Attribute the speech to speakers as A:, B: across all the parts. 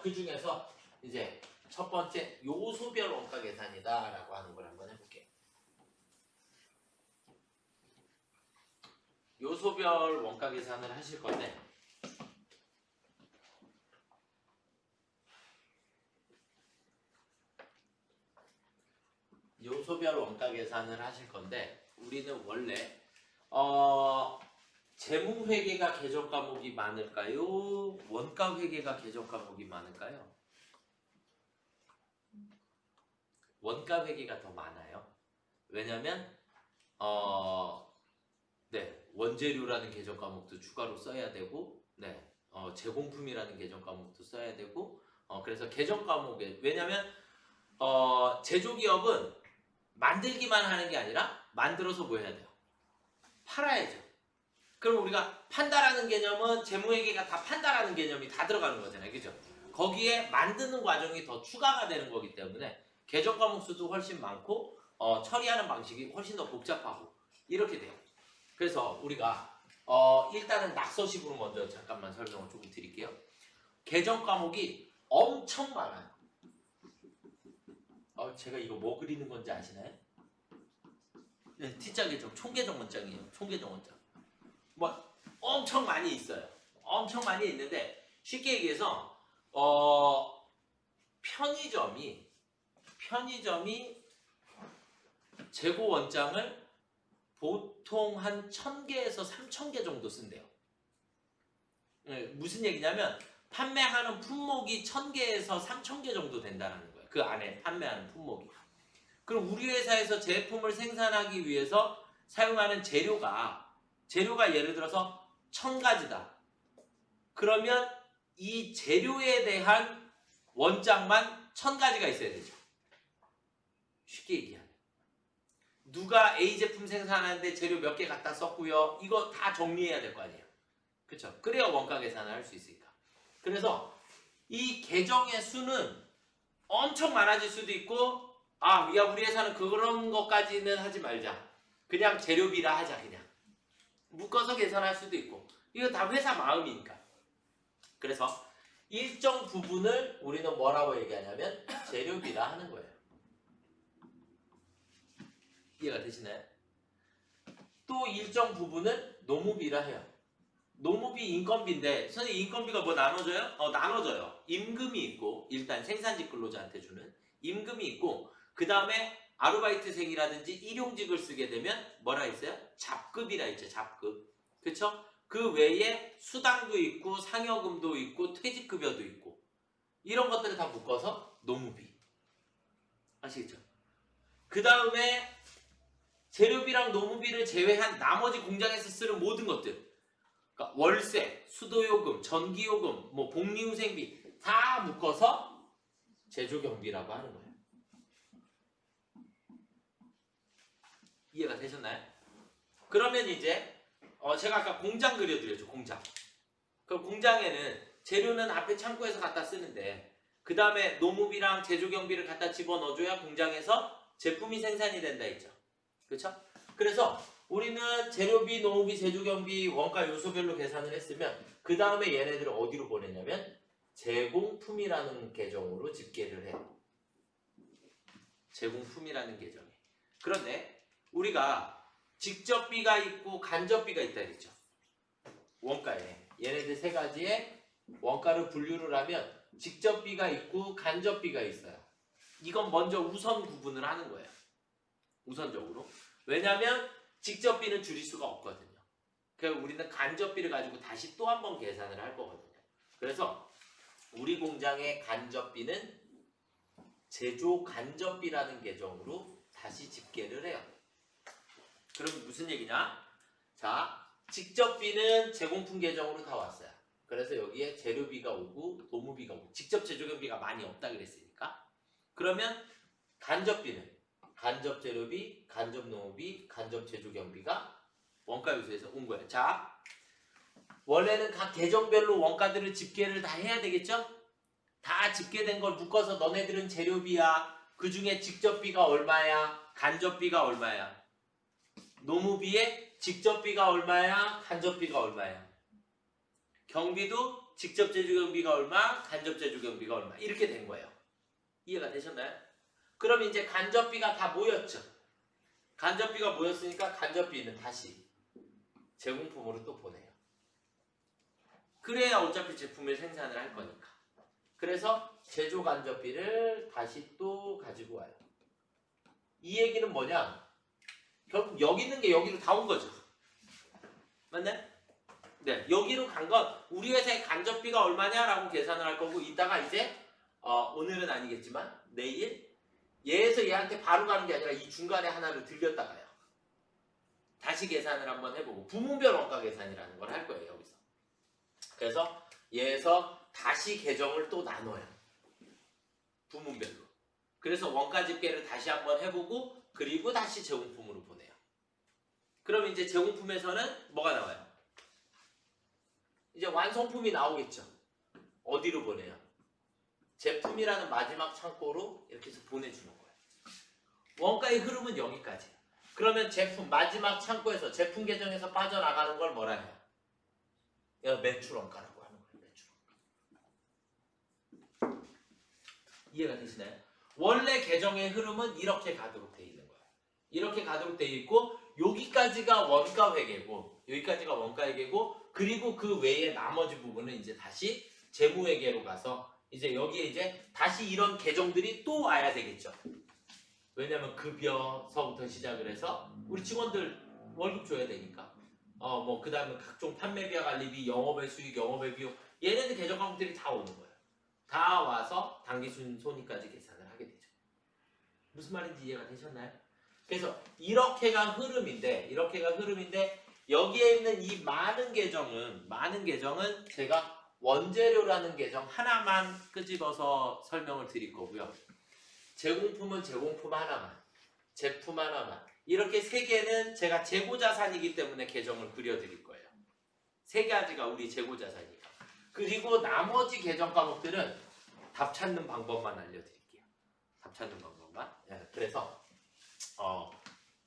A: 어, 그 중에서 이제 첫 번째 요소별 원가 계산이다 라고 하는 걸 한번 해볼게요. 요소별 원가 계산을 하실 건데 요소별 원가 계산을 하실 건데 우리는 원래 어 재무 회계가 계정 과목이 많을까요? 원가 회계가 계정 과목이 많을까요? 원가 회계가 더 많아요. 왜냐면 어, 네 원재료라는 계정 과목도 추가로 써야 되고, 네 어, 제공품이라는 계정 과목도 써야 되고, 어, 그래서 계정 과목에 왜냐면 어, 제조기업은 만들기만 하는 게 아니라 만들어서 뭐 해야 돼요? 팔아야죠. 그럼 우리가 판다라는 개념은 재무회계가 다 판다라는 개념이 다 들어가는 거잖아요. 그죠? 거기에 만드는 과정이 더 추가가 되는 거기 때문에 계정 과목 수도 훨씬 많고 어, 처리하는 방식이 훨씬 더 복잡하고 이렇게 돼요. 그래서 우리가 어, 일단은 낙서식으로 먼저 잠깐만 설명을 조금 드릴게요. 계정 과목이 엄청 많아요. 어, 제가 이거 뭐 그리는 건지 아시나요? 네, T자 계정, 총계정 원장이에요. 총계정 원장. 뭐 엄청 많이 있어요. 엄청 많이 있는데 쉽게 얘기해서 어 편의점이 편의점이 재고 원장을 보통 한 1000개에서 3000개 정도 쓴대요. 네, 무슨 얘기냐면 판매하는 품목이 1000개에서 3000개 정도 된다는 거예요. 그 안에 판매하는 품목이. 그럼 우리 회사에서 제품을 생산하기 위해서 사용하는 재료가 재료가 예를 들어서 1000가지다. 그러면 이 재료에 대한 원장만 1000가지가 있어야 되죠. 쉽게 얘기하면. 누가 A 제품 생산하는데 재료 몇 개 갖다 썼고요. 이거 다 정리해야 될 거 아니에요. 그렇죠? 그래야 원가 계산을 할 수 있으니까. 그래서 이 계정의 수는 엄청 많아질 수도 있고 아, 야 우리 회사는 그런 것까지는 하지 말자. 그냥 재료비라 하자 그냥. 묶어서 계산할 수도 있고 이거 다 회사 마음이니까. 그래서 일정 부분을 우리는 뭐라고 얘기하냐면 재료비라 하는 거예요. 이해가 되시나요? 또 일정 부분은 노무비라 해요. 노무비 인건비인데 선생님 인건비가 뭐 나눠져요? 어 나눠져요. 임금이 있고 일단 생산직 근로자한테 주는 임금이 있고 그 다음에 아르바이트생이라든지 일용직을 쓰게 되면 뭐라 있어요? 잡급이라 있죠. 잡급. 그쵸? 그 외에 수당도 있고 상여금도 있고 퇴직급여도 있고 이런 것들을 다 묶어서 노무비. 아시겠죠? 그 다음에 재료비랑 노무비를 제외한 나머지 공장에서 쓰는 모든 것들 그러니까 월세, 수도요금, 전기요금, 뭐 복리후생비 다 묶어서 제조경비라고 하는 거예요. 이해가 되셨나요? 그러면 이제 어 제가 아까 공장 그려드렸죠 공장. 그럼 공장에는 재료는 앞에 창고에서 갖다 쓰는데 그 다음에 노무비랑 제조 경비를 갖다 집어넣어줘야 공장에서 제품이 생산이 된다 했죠. 그렇죠? 그래서 우리는 재료비, 노무비, 제조 경비, 원가 요소별로 계산을 했으면 그 다음에 얘네들을 어디로 보내냐면 제공품이라는 계정으로 집계를 해요 제공품이라는 계정에. 그런데 우리가 직접비가 있고 간접비가 있다 그랬죠. 원가에 얘네들 세 가지에 원가를 분류를 하면 직접비가 있고 간접비가 있어요. 이건 먼저 우선 구분을 하는 거예요. 우선적으로. 왜냐하면 직접비는 줄일 수가 없거든요. 그래서 우리는 간접비를 가지고 다시 또 한 번 계산을 할 거거든요. 그래서 우리 공장의 간접비는 제조 간접비라는 계정으로 다시 집계를 해요. 그럼 무슨 얘기냐? 자, 직접비는 제공품 계정으로 다 왔어요. 그래서 여기에 재료비가 오고 노무비가 오고 직접 제조경비가 많이 없다 그랬으니까 그러면 간접비는 간접 재료비, 간접 노무비, 간접 제조경비가 원가 요소에서 온 거예요. 자, 원래는 각 계정별로 원가들을 집계를 다 해야 되겠죠? 다 집계된 걸 묶어서 너네들은 재료비야. 그 중에 직접비가 얼마야? 간접비가 얼마야? 노무비의 직접비가 얼마야? 간접비가 얼마야? 경비도 직접 제조경비가 얼마, 간접 제조경비가 얼마 이렇게 된 거예요. 이해가 되셨나요? 그럼 이제 간접비가 다 모였죠. 간접비가 모였으니까 간접비는 다시 제공품으로 또 보내요. 그래야 어차피 제품을 생산을 할 거니까. 그래서 제조 간접비를 다시 또 가지고 와요. 이 얘기는 뭐냐? 결국 여기 있는 게 여기로 다 온 거죠. 맞네? 네, 여기로 간 건 우리 회사의 간접비가 얼마냐라고 계산을 할 거고 이따가 이제 어, 오늘은 아니겠지만 내일 얘에서 얘한테 바로 가는 게 아니라 이 중간에 하나를 들렸다가요. 다시 계산을 한번 해보고 부문별 원가 계산이라는 걸 할 거예요 여기서. 그래서 얘에서 다시 계정을 또 나눠요. 부문별로. 그래서 원가 집계를 다시 한번 해보고 그리고 다시 제공품으로. 그럼 이제 제공품에서는 뭐가 나와요? 이제 완성품이 나오겠죠. 어디로 보내요? 제품이라는 마지막 창고로 이렇게 해서 보내주는 거예요. 원가의 흐름은 여기까지. 그러면 제품 마지막 창고에서 제품 계정에서 빠져나가는 걸 뭐라 해요? 야, 매출 원가라고 하는 거예요. 매출 원가. 이해가 되시나요? 원래 계정의 흐름은 이렇게 가도록 돼 있는 거예요. 이렇게 가도록 돼 있고 여기까지가 원가 회계고 여기까지가 원가 회계고 그리고 그 외에 나머지 부분은 이제 다시 재무 회계로 가서 이제 여기에 이제 다시 이런 계정들이 또 와야 되겠죠. 왜냐면 급여서부터 시작을 해서 우리 직원들 월급 줘야 되니까. 어 뭐 그 다음에 각종 판매비와 관리비, 영업의 수익, 영업의 비용 얘네들 계정 과목들이 다 오는 거예요. 다 와서 당기순 손익까지 계산을 하게 되죠. 무슨 말인지 이해가 되셨나요? 그래서 이렇게가 흐름인데 이렇게가 흐름인데 여기에 있는 이 많은 계정은 많은 계정은 제가 원재료라는 계정 하나만 끄집어서 설명을 드릴 거고요. 제공품은 제공품 하나만, 제품 하나만. 이렇게 세 개는 제가 재고 자산이기 때문에 계정을 그려드릴 거예요. 세 가지가 우리 재고 자산이니까. 그리고 나머지 계정 과목들은 답 찾는 방법만 알려드릴게요. 답 찾는 방법만. 예, 그래서 어,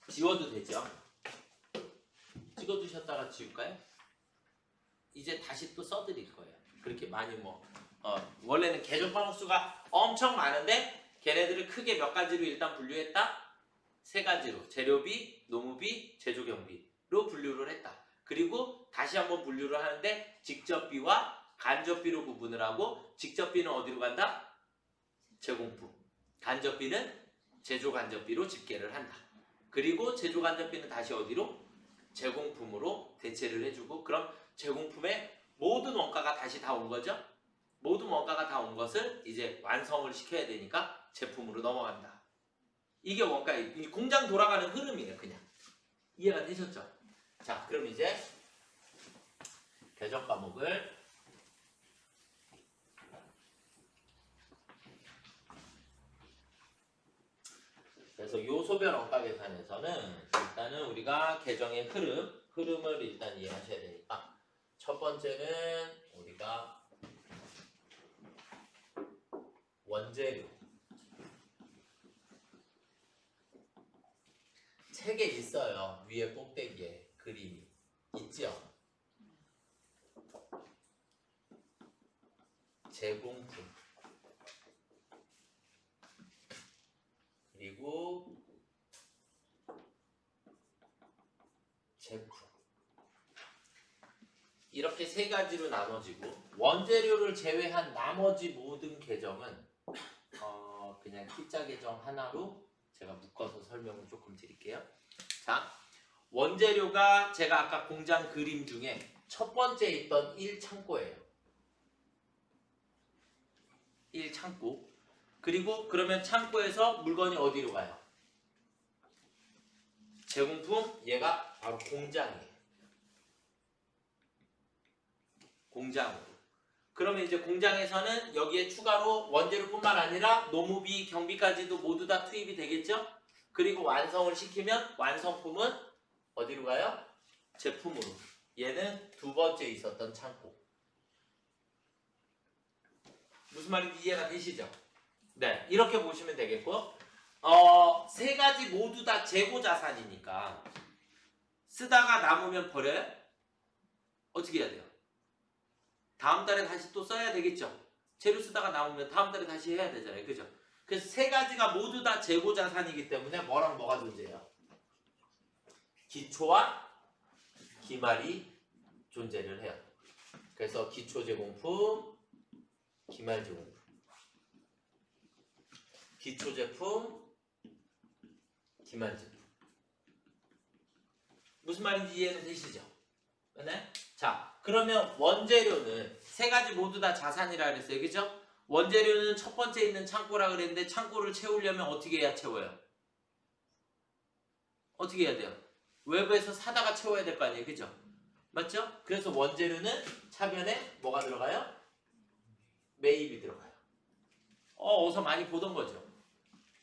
A: 지워도 되죠? 찍어두셨다가 지울까요? 이제 다시 또 써드릴 거예요. 그렇게 많이 뭐 어, 원래는 계정 과목 수가 엄청 많은데 걔네들을 크게 몇 가지로 일단 분류했다. 세 가지로 재료비, 노무비, 제조 경비로 분류를 했다. 그리고 다시 한번 분류를 하는데 직접비와 간접비로 구분을 하고 직접비는 어디로 간다? 제공품. 간접비는 제조간접비로 집계를 한다. 그리고 제조간접비는 다시 어디로? 제공품으로 대체를 해주고 그럼 제공품의 모든 원가가 다시 다 온 거죠? 모든 원가가 다 온 것을 이제 완성을 시켜야 되니까 제품으로 넘어간다. 이게 원가, 이 공장 돌아가는 흐름이에요, 그냥. 이해가 되셨죠? 자, 그럼 이제 계정 과목을 그래서 요소별 원가 계산에서는 일단은 우리가 계정의 흐름, 흐름을 일단 이해하셔야 되니까 첫 번째는 우리가 원재료. 책에 있어요. 위에 꼭대기에 그림이. 있죠? 제공품 그리고 제품 이렇게 세 가지로 나눠지고 원재료를 제외한 나머지 모든 계정은 어 그냥 T자 계정 하나로 제가 묶어서 설명을 조금 드릴게요. 자, 원재료가 제가 아까 공장 그림 중에 첫 번째 있던 1창고예요. 1창고. 그리고 그러면 창고에서 물건이 어디로 가요? 제공품 얘가 바로 공장이에요. 공장으로. 그러면 이제 공장에서는 여기에 추가로 원재료뿐만 아니라 노무비, 경비까지도 모두 다 투입이 되겠죠? 그리고 완성을 시키면 완성품은 어디로 가요? 제품으로. 얘는 두 번째 있었던 창고. 무슨 말인지 이해가 되시죠? 네, 이렇게 보시면 되겠고, 어, 세 가지 모두 다 재고 자산이니까 쓰다가 남으면 버려요? 어떻게 해야 돼요? 다음 달에 다시 또 써야 되겠죠. 재료 쓰다가 남으면 다음 달에 다시 해야 되잖아요. 그죠? 그래서 세 가지가 모두 다 재고 자산이기 때문에 뭐랑 뭐가 존재해요? 기초와 기말이 존재를 해요. 그래서 기초 제공품, 기말 제공품. 기초 제품, 기말 제품. 무슨 말인지 이해는 되시죠? 네? 자, 그러면 원재료는 세 가지 모두 다 자산이라 그랬어요. 그죠? 원재료는 첫 번째 있는 창고라 그랬는데 창고를 채우려면 어떻게 해야 채워요? 어떻게 해야 돼요? 외부에서 사다가 채워야 될 거 아니에요. 그죠? 맞죠? 그래서 원재료는 차변에 뭐가 들어가요? 매입이 들어가요. 어, 어서 많이 보던 거죠.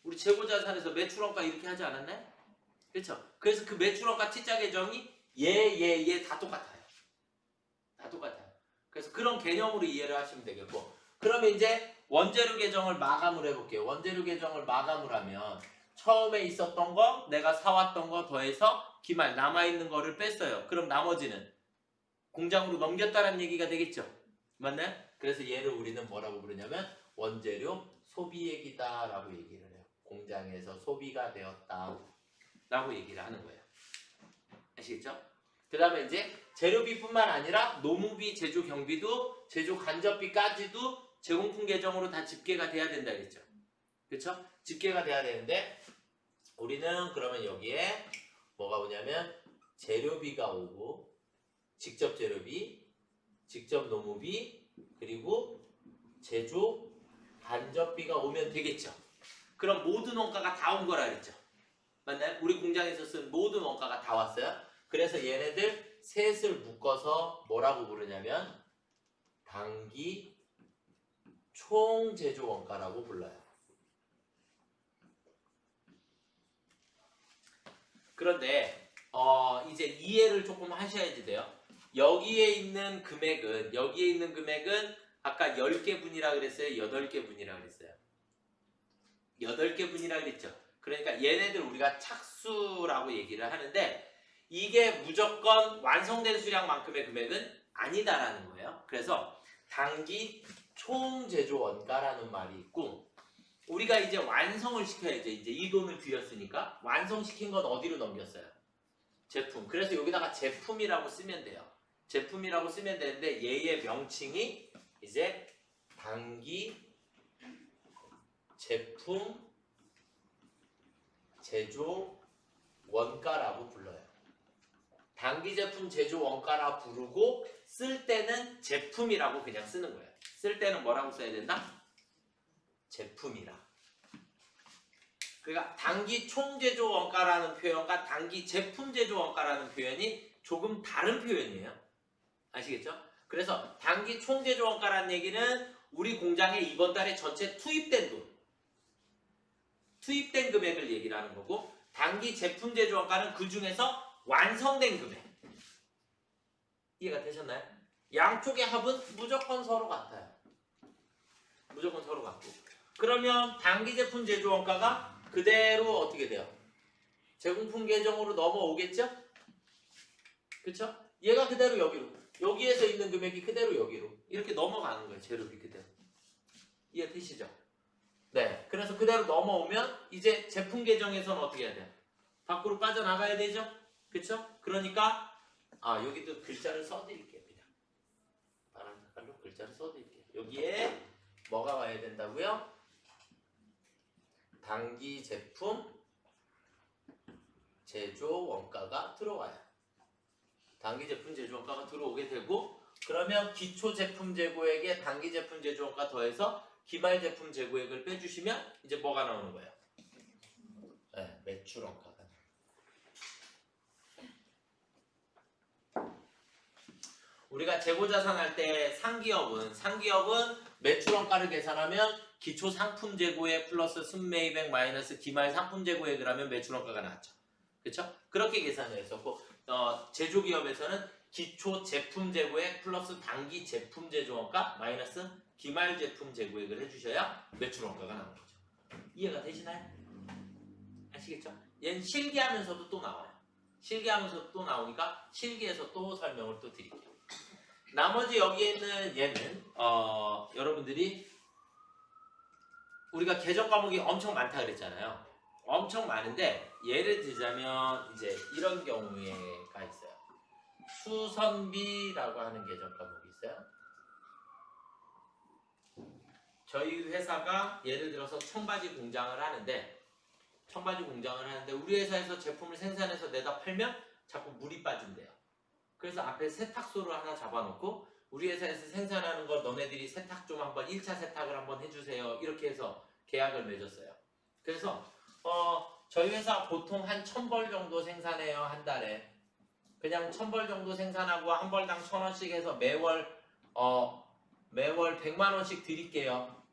A: 우리 재고자산에서 매출원가 이렇게 하지 않았나요? 그렇죠? 그래서 그 매출원가 T자 계정이 얘, 얘, 얘 다 똑같아요. 다 똑같아요. 그래서 그런 개념으로 이해를 하시면 되겠고 그러면 이제 원재료 계정을 마감을 해볼게요. 원재료 계정을 마감을 하면 처음에 있었던 거, 내가 사왔던 거 더해서 기말 남아있는 거를 뺐어요. 그럼 나머지는 공장으로 넘겼다는 얘기가 되겠죠. 맞나요? 그래서 얘를 우리는 뭐라고 부르냐면 원재료 소비액이다 라고 얘기를 해요. 공장에서 소비가 되었다 라고 얘기를 하는 거예요. 아시겠죠? 그 다음에 이제 재료비뿐만 아니라 노무비, 제조 경비도 제조 간접비까지도 제공품 계정으로 다 집계가 돼야 된다 그랬죠. 그렇죠? 집계가 돼야 되는데 우리는 그러면 여기에 뭐가 오냐면 재료비가 오고 직접 재료비, 직접 노무비 그리고 제조 간접비가 오면 되겠죠. 그럼 모든 원가가 다 온 거라 그랬죠. 맞나요? 우리 공장에서 쓴 모든 원가가 다 왔어요. 그래서 얘네들 셋을 묶어서 뭐라고 부르냐면 단기 총 제조 원가라고 불러요. 그런데 어 이제 이해를 조금 하셔야지 돼요. 여기에 있는 금액은 여기에 있는 금액은 아까 10개 분이라 그랬어요. 8개 분이라 그랬어요. 8개 분이라 그랬죠. 그러니까 얘네들 우리가 착수라고 얘기를 하는데 이게 무조건 완성된 수량만큼의 금액은 아니다라는 거예요. 그래서 단기 총 제조 원가라는 말이 있고 우리가 이제 완성을 시켜야죠. 이제 이 돈을 들였으니까 완성시킨 건 어디로 넘겼어요? 제품. 그래서 여기다가 제품이라고 쓰면 돼요. 제품이라고 쓰면 되는데 얘의 명칭이 이제 단기 제품 제조 원가라고 불러요. 단기 제품 제조 원가라 부르고 쓸 때는 제품이라고 그냥 쓰는 거예요. 쓸 때는 뭐라고 써야 된다? 제품이라. 그러니까 단기 총 제조 원가라는 표현과 단기 제품 제조 원가라는 표현이 조금 다른 표현이에요. 아시겠죠? 그래서 단기 총 제조 원가라는 얘기는 우리 공장에 이번 달에 전체 투입된 돈, 투입된 금액을 얘기를 하는 거고 단기 제품 제조 원가는 그 중에서 완성된 금액. 이해가 되셨나요? 양쪽의 합은 무조건 서로 같아요. 무조건 서로 같고. 그러면 단기 제품 제조 원가가 그대로 어떻게 돼요? 제공품 계정으로 넘어오겠죠? 그쵸? 얘가 그대로 여기로. 여기에서 있는 금액이 그대로 여기로. 이렇게 넘어가는 거예요. 재료비 그대로. 이해 되시죠? 네. 그래서 그대로 넘어오면 이제 제품 계정에서는 어떻게 해야 돼요? 밖으로 빠져나가야 되죠? 그쵸? 그러니까 아 여기도 글자를 써드릴게요. 그냥. 파란 색깔로 글자를 써드릴게요. 여기에 뭐가 와야 된다고요? 단기 제품 제조 원가가 들어와요. 단기 제품 제조 원가가 들어오게 되고 그러면 기초 제품 재고액에 단기 제품 제조 원가 더해서 기말 제품 재고액을 빼주시면 이제 뭐가 나오는 거예요? 네, 매출 원가가. 우리가 재고자산 할 때 상기업은 상기업은 매출 원가를 계산하면 기초 상품 재고액 플러스 순매입액 마이너스 기말 상품 재고액을 하면 매출 원가가 나왔죠. 그렇죠? 그렇게 계산을 했었고 어, 제조기업에서는 기초 제품 재고액 플러스 단기 제품 제조 원가 마이너스 기말 제품 재고액을 해주셔야 매출 원가가 나오는 거죠. 이해가 되시나요? 아시겠죠? 얘는 실기하면서도 또 나와요. 실기하면서 또 나오니까 실기에서 또 설명을 또 드릴게요. 나머지 여기에 있는 얘는 어, 여러분들이 우리가 개정 과목이 엄청 많다 그랬잖아요. 엄청 많은데 예를 들자면 이제 이런 경우에가 있어요. 수선비라고 하는 개정 과목이 있어요. 저희 회사가 예를 들어서 청바지 공장을 하는데 청바지 공장을 하는데 우리 회사에서 제품을 생산해서 내다 팔면 자꾸 물이 빠진대요. 그래서 앞에 세탁소를 하나 잡아놓고 우리 회사에서 생산하는 거 너네들이 세탁 좀 한번 1차 세탁을 한번 해주세요. 이렇게 해서 계약을 맺었어요. 그래서 어, 저희 회사 보통 한 1000벌 정도 생산해요. 한 달에. 그냥 1000벌 정도 생산하고 한 벌당 1000원씩 해서 매월 어, 매월 100만 원씩 드릴게요.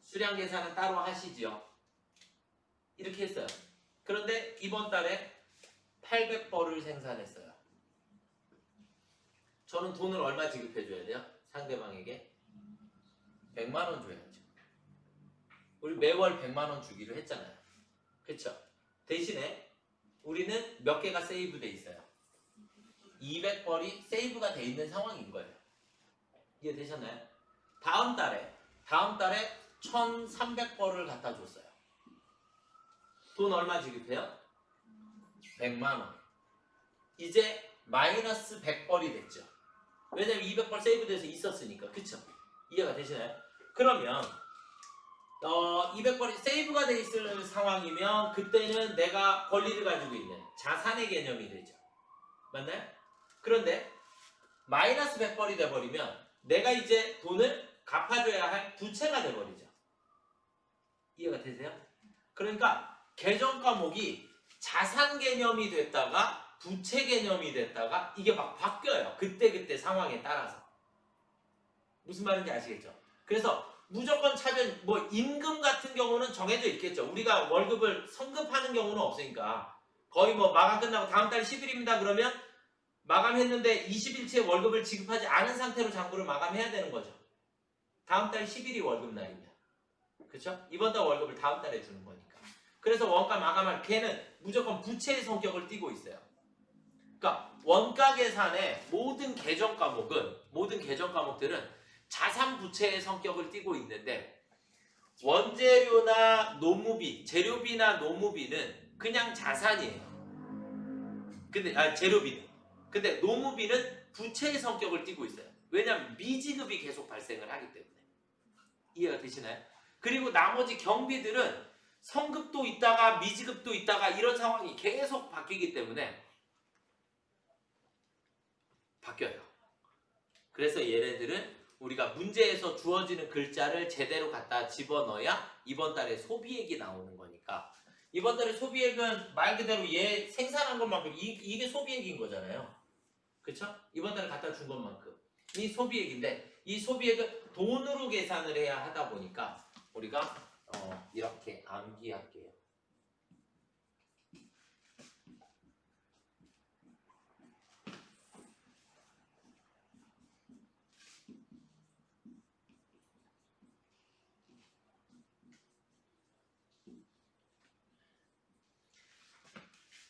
A: 수량 계산은 따로 하시지요. 이렇게 했어요. 그런데 이번 달에 800벌을 생산했어요. 저는 돈을 얼마 지급해 줘야 돼요? 상대방에게 100만 원 줘야죠. 우리 매월 100만 원 주기로 했잖아요. 그렇죠? 대신에 우리는 몇 개가 세이브 돼 있어요. 200벌이 세이브가 돼 있는 상황인 거예요. 이해되셨나요? 다음 달에 다음 달에 1,300벌을 갖다 줬어요. 돈 얼마 지급해요? 100만 원. 이제 마이너스 100벌이 됐죠. 왜냐면 200벌 세이브돼서 있었으니까. 그쵸? 이해가 되시나요? 그러면 어, 200벌이 세이브가 돼 있을 상황이면 그때는 내가 권리를 가지고 있는 자산의 개념이 되죠. 맞나요? 그런데 마이너스 100벌이 돼버리면 내가 이제 돈을 갚아줘야 할 부채가 돼버리죠. 이해가 되세요? 그러니까 개정 과목이 자산 개념이 됐다가 부채 개념이 됐다가 이게 막 바뀌어요. 그때그때 상황에 따라서. 무슨 말인지 아시겠죠? 그래서 무조건 차변, 뭐 임금 같은 경우는 정해져 있겠죠. 우리가 월급을 성급하는 경우는 없으니까 거의 뭐 마감 끝나고 다음 달 10일입니다. 그러면 마감했는데 20일째 월급을 지급하지 않은 상태로 장부를 마감해야 되는 거죠. 다음 달 10일이 월급 날이면. 그렇죠? 이번 달 월급을 다음 달에 주는 거니까. 그래서 원가 마감할 걔는 무조건 부채의 성격을 띠고 있어요. 그러니까 원가 계산의 모든 계정 과목은 모든 계정 과목들은 자산 부채의 성격을 띠고 있는데 원재료나 노무비, 재료비나 노무비는 그냥 자산이에요. 근데 아 재료비는 근데 노무비는 부채의 성격을 띠고 있어요. 왜냐하면 미지급이 계속 발생을 하기 때문에 이해가 되시나요? 그리고 나머지 경비들은 성급도 있다가 미지급도 있다가 이런 상황이 계속 바뀌기 때문에 바뀌어요. 그래서 얘네들은 우리가 문제에서 주어지는 글자를 제대로 갖다 집어넣어야 이번 달에 소비액이 나오는 거니까 이번 달에 소비액은 말 그대로 얘 생산한 것만큼 이, 이게 소비액인 거잖아요. 그쵸? 이번 달에 갖다 준 것만큼 이 소비액인데 이 소비액은 돈으로 계산을 해야 하다 보니까 우리가 어, 이렇게 암기할게요.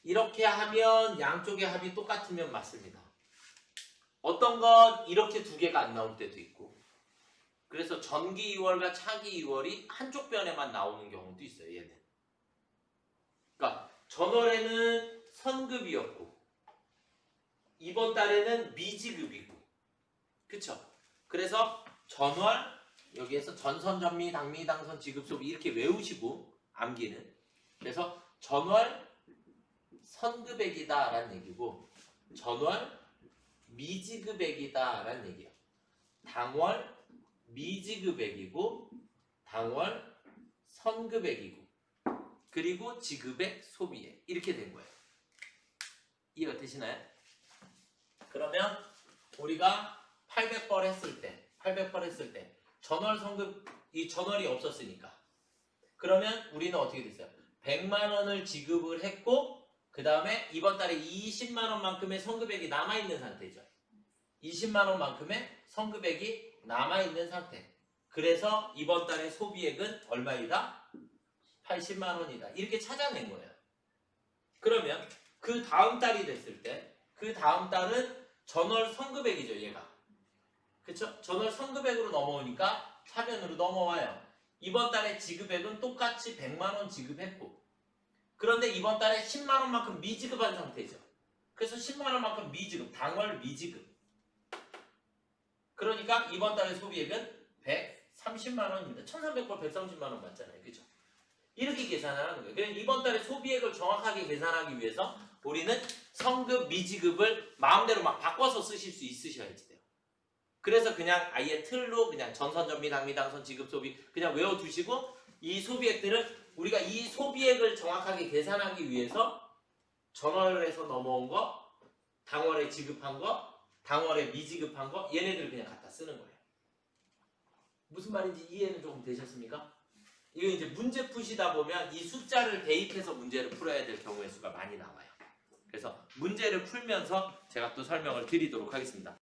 A: 이렇게 하면 양쪽의 합이 똑같으면 맞습니다. 어떤 건 이렇게 두 개가 안 나올 때도 있고 그래서 전기 2월과 차기 2월이 한쪽 변에만 나오는 경우도 있어요. 얘는. 그러니까 전월에는 선급이었고 이번 달에는 미지급이고 그쵸? 그래서 전월 여기에서 전선, 전미, 당미, 당선, 지급, 소비 이렇게 외우시고 암기는 그래서 전월 선급액이다 라는 얘기고 전월 미지급액이다 라는 얘기예요. 당월 미지급액이고 당월 선급액이고 그리고 지급액 소비액 이렇게 된 거예요. 이해가 되시나요? 그러면 우리가 800벌 했을 때 800벌 했을 때 전월 선급 이 전월이 없었으니까 그러면 우리는 어떻게 됐어요? 100만 원을 지급을 했고 그 다음에 이번 달에 20만 원만큼의 선급액이 남아있는 상태죠. 20만 원만큼의 선급액이 남아있는 상태. 그래서 이번 달의 소비액은 얼마이다? 80만 원이다. 이렇게 찾아낸 거예요. 그러면 그 다음 달이 됐을 때 그 다음 달은 전월 선급액이죠. 얘가. 그쵸? 전월 선급액으로 넘어오니까 차변으로 넘어와요. 이번 달에 지급액은 똑같이 100만 원 지급했고 그런데 이번 달에 10만 원만큼 미지급한 상태죠. 그래서 10만 원만큼 미지급, 당월 미지급. 그러니까 이번 달의 소비액은 130만 원입니다. 1,300번 130만 원 맞잖아요. 그죠? 이렇게 계산하는 거예요. 그래서 이번 달에 소비액을 정확하게 계산하기 위해서 우리는 성급 미지급을 마음대로 막 바꿔서 쓰실 수 있으셔야지 돼요. 그래서 그냥 아예 틀로 그냥 전선 전미 당미 당선 지급 소비 그냥 외워두시고 이 소비액들은 우리가 이 소비액을 정확하게 계산하기 위해서 전월에서 넘어온 거, 당월에 지급한 거, 당월에 미지급한 거 얘네들을 그냥 갖다 쓰는 거예요. 무슨 말인지 이해는 조금 되셨습니까? 이거 이제 문제 푸시다 보면 이 숫자를 대입해서 문제를 풀어야 될 경우의 수가 많이 나와요. 그래서 문제를 풀면서 제가 또 설명을 드리도록 하겠습니다.